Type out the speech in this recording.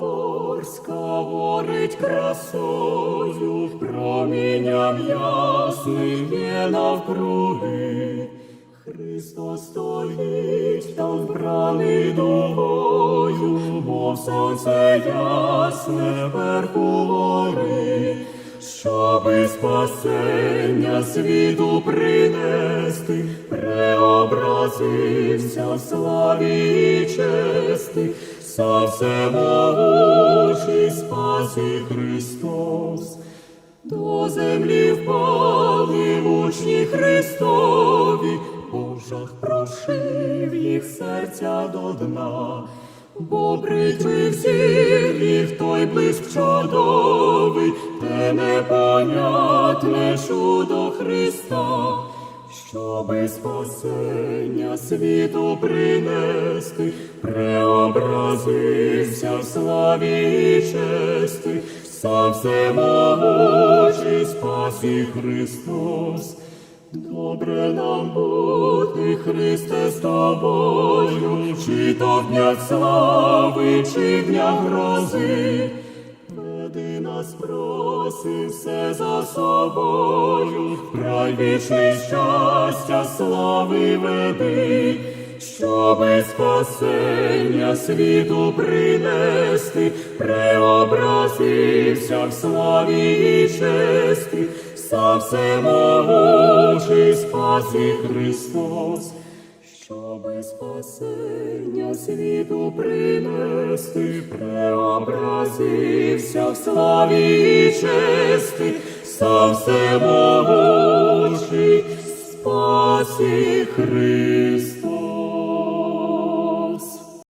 Новоторська горить красою, промінням ясним є навкруги. Христос стоїть там вбраний дугою, мов сонце ясне верху гори, щоби спасення світу принести, преобразився в славі і чести, сам всемогучий спас і Христос. До землі впали учні Христові, Божах прошив їх серця до дна, бо бритви всіх той блиск чудовий, те непонятне чудо Христа, щоби спасення світу принести, преобразився в славі і чести, сам всемогучий спас і Христос. Добре нам бути, Христе, з тобою, чи то в днях слави, чи в днях грози. Веди нас, проси, все за собою, в край щастя, слави веди, щоби спасення світу принести, преобразився в славі і честі, сам всемогучий спас і Христос. Щоби спасення світу принести, преобразився в славі і чести, сам всемогучий спас Христ.